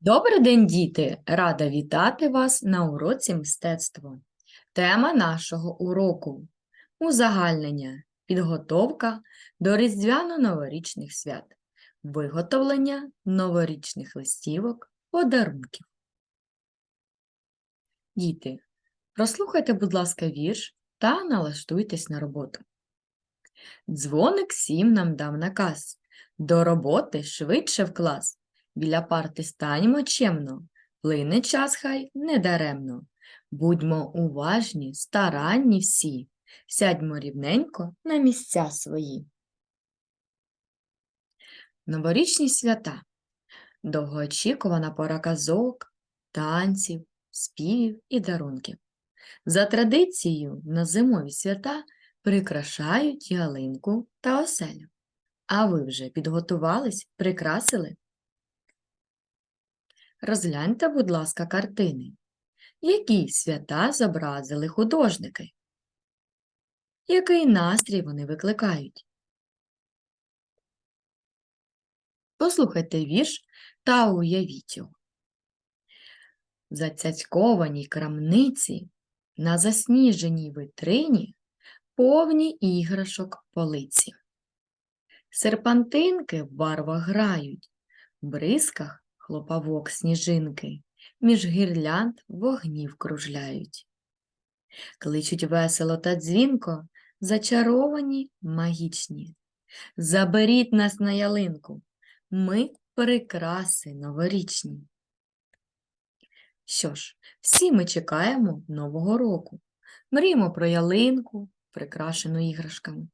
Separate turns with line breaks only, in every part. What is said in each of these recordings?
Добрий день, діти! Рада вітати вас на уроці мистецтво. Тема нашого уроку узагальнення, підготовка до різдвяно-новорічних свят, виготовлення новорічних листівок, подарунків. Діти, прослухайте, будь ласка, вірш та налаштуйтесь на роботу. Дзвоник сім нам дав наказ. До роботи швидше в клас. Біля парти станьмо чемно, плине час хай недаремно. Будьмо уважні, старанні всі, сядьмо рівненько на місця свої. Новорічні свята. Довгоочікувана пора казок, танців, співів і дарунків. За традицією на зимові свята прикрашають ялинку та оселю. А ви вже підготувались, прикрасили? Розгляньте, будь ласка, картини. Які свята зобразили художники? Який настрій вони викликають? Послухайте вірш та уявіть його. В зацяцькованій крамниці на засніженій витрині повні іграшок полиці. Серпантинки в барвах грають, в бризках хлопавок сніжинки, між гірлянд вогнів кружляють. Кличуть весело та дзвінко, зачаровані, магічні. Заберіть нас на ялинку, ми прикраси новорічні. Що ж, всі ми чекаємо Нового року, мріємо про ялинку, прикрашену іграшками.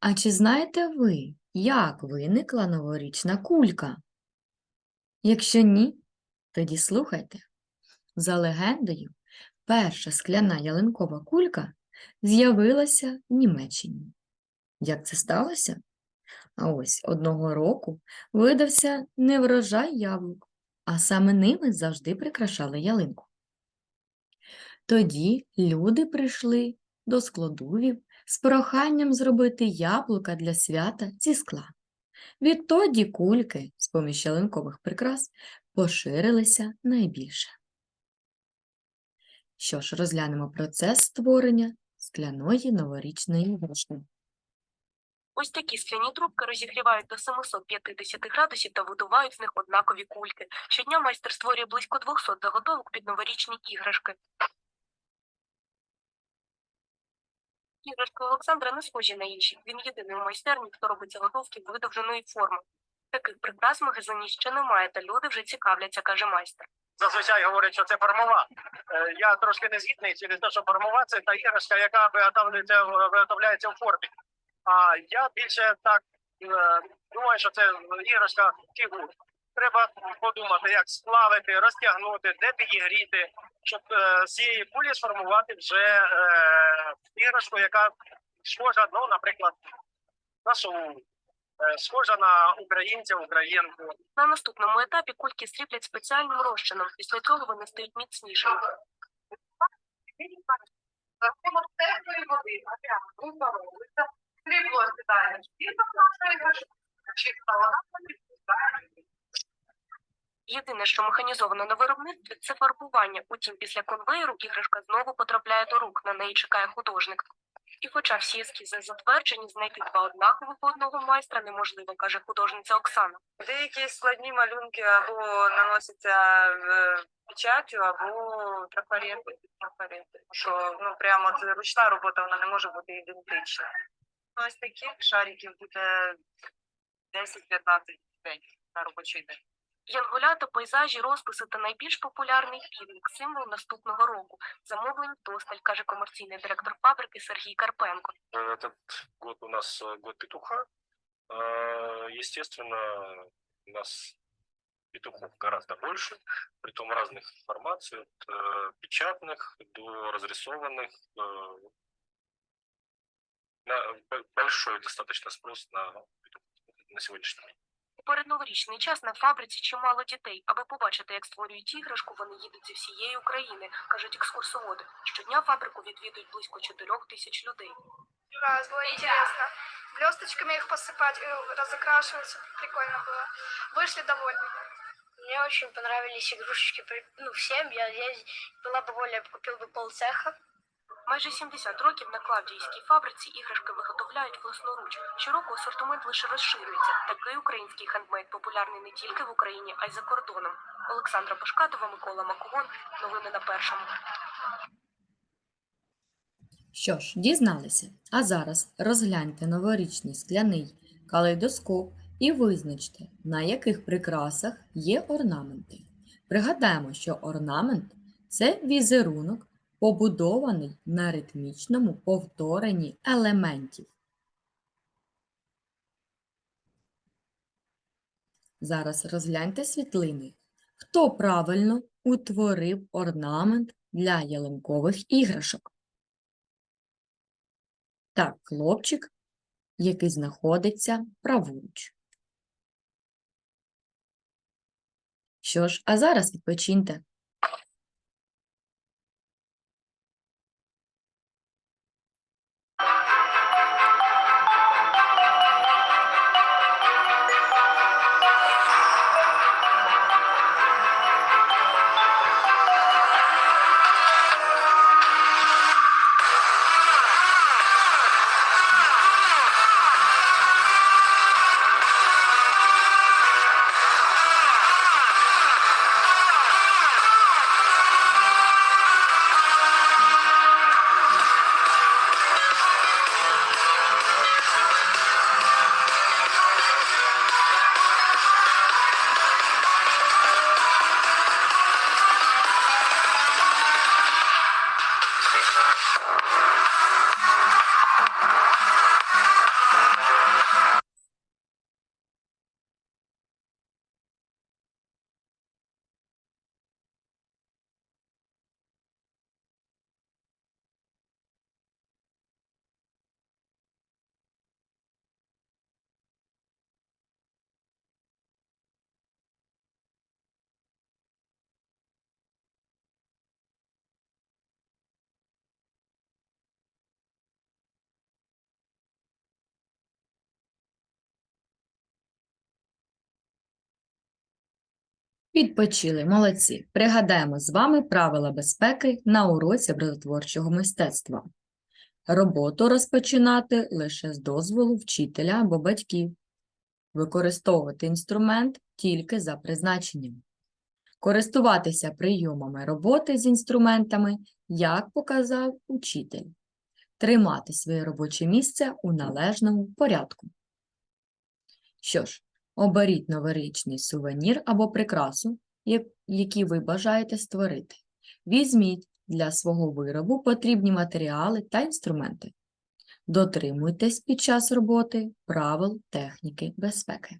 А чи знаєте ви, як виникла новорічна кулька? Якщо ні, тоді слухайте. За легендою, перша скляна ялинкова кулька з'явилася в Німеччині. Як це сталося? А ось одного року видався не врожай яблук, а саме ними завжди прикрашали ялинку. Тоді люди прийшли до складувів з проханням зробити яблука для свята зі скла. Відтоді кульки з поміж ялинкових прикрас поширилися найбільше. Що ж, розглянемо процес створення скляної новорічної іграшки.
Ось такі скляні трубки розігрівають до 750 градусів та видувають з них однакові кульки. Щодня майстер створює близько 200 заготовок під новорічні іграшки. Іграшки Олександра не схожі на інші. Він єдиний у майстерні, хто робить заготовки видовженої форми. Таких прикрас в магазині ще немає, та люди вже цікавляться, каже майстер.
зазвичай говорять, що це формова. Е, Я трошки не згідний через те, що формова це та іграшка, яка виготовляється, виготовляється в формі. А я більше так е, думаю, що це іграшка фігур. Треба подумати, як сплавити, розтягнути, де підігріти, щоб е, з цієї кулі сформувати вже е, іграшку, яка схожа, ну, наприклад, на сову, е, схожа на українця, українку.
На наступному етапі кульки сріплять спеціальним розчином. Після цього вони стають міцнішими.
Теплої води, прямо випаровується, срібло сідає спірток нашої іграшки, чиста вода підпускає.
Єдине, що механізовано на виробництві, це фарбування. Утім, після конвейеру іграшка знову потрапляє до рук, на неї чекає художник. І хоча всі ескізи затверджені, знайти два однакових одного майстра неможливо, каже художниця Оксана.
Деякі складні малюнки або наносяться е, печаттю, або трафарети. Що ну прямо це ручна робота, вона не може бути ідентична. Ось таких шариків буде 10-15 день на робочий день.
Янголята, пейзажі, розписи та найбільш популярний півник – символ наступного року. Замовлень досталь, каже комерційний директор фабрики Сергій Карпенко.
Этот год у нас э, год петуха. Э, Естественно, у нас петухов гораздо больше, притом разных формаций, от э, печатных до разрисованных. э, на- б- Большой достаточно спрос на петухов на сегодняшний день.
У передноворічний час на фабриці чимало дітей. Аби побачити, як створюють іграшку, вони їдуть зі всієї України, кажуть екскурсоводи. Щодня фабрику відвідують близько 4 тисяч людей.
раз, было интересно. Блесточками их посыпать, э, разукрашивать, прикольно было. Вышли довольны. Мне очень понравились игрушечки, при- ну, всем. Я, я была бы воля, я бы купил бы полцеха.
Майже 70 років на Клавдіївській фабриці іграшки виготовляють власноруч. Щороку асортимент лише розширюється. Такий український хендмейд популярний не тільки в Україні, а й за кордоном. Олександра Пашкатова, Микола Макогон. Новини на першому.
Що ж, дізналися. А зараз розгляньте новорічний скляний калейдоскоп і визначте, на яких прикрасах є орнаменти. Пригадаємо, що орнамент це візерунок, побудований на ритмічному повторенні елементів. Зараз розгляньте світлини. Хто правильно утворив орнамент для ялинкових іграшок? Так, хлопчик, який знаходиться праворуч. Що ж, а зараз відпочиньте. Відпочили, молодці. Пригадаємо з вами правила безпеки на уроці образотворчого мистецтва. Роботу розпочинати лише з дозволу вчителя або батьків. Використовувати інструмент тільки за призначенням. Користуватися прийомами роботи з інструментами, як показав учитель. Тримати своє робоче місце у належному порядку. Що ж, Оберіть новорічний сувенір або прикрасу, які ви бажаєте створити. Візьміть для свого виробу потрібні матеріали та інструменти. Дотримуйтесь під час роботи правил техніки безпеки.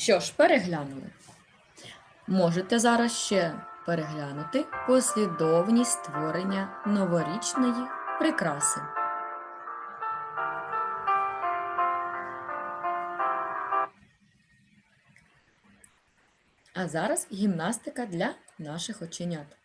Що ж, переглянули. Можете зараз ще переглянути послідовність створення новорічної прикраси. А зараз гімнастика для наших оченят.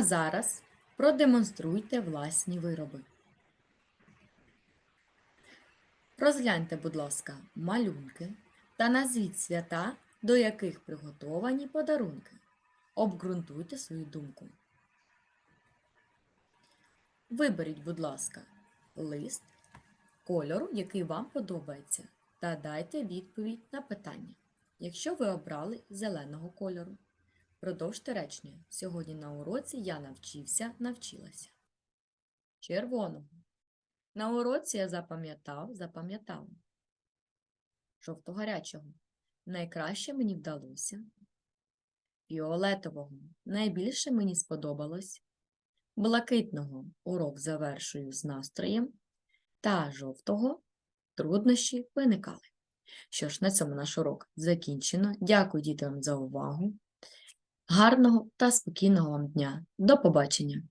А зараз продемонструйте власні вироби. Розгляньте, будь ласка, малюнки та назвіть свята, до яких приготовані подарунки. Обґрунтуйте свою думку. Виберіть, будь ласка, лист кольору, який вам подобається, та дайте відповідь на питання, якщо ви обрали зеленого кольору. Продовжте речення. Сьогодні на уроці я навчився, навчилася. Червоного. На уроці я запам'ятав, запам'ятала. Жовто-гарячого. Найкраще мені вдалося. Фіолетового. Найбільше мені сподобалось. Блакитного урок завершую з настроєм. Та жовтого труднощі виникали. Що ж, на цьому наш урок закінчено. Дякую дітям за увагу. Гарного та спокійного вам дня. До побачення!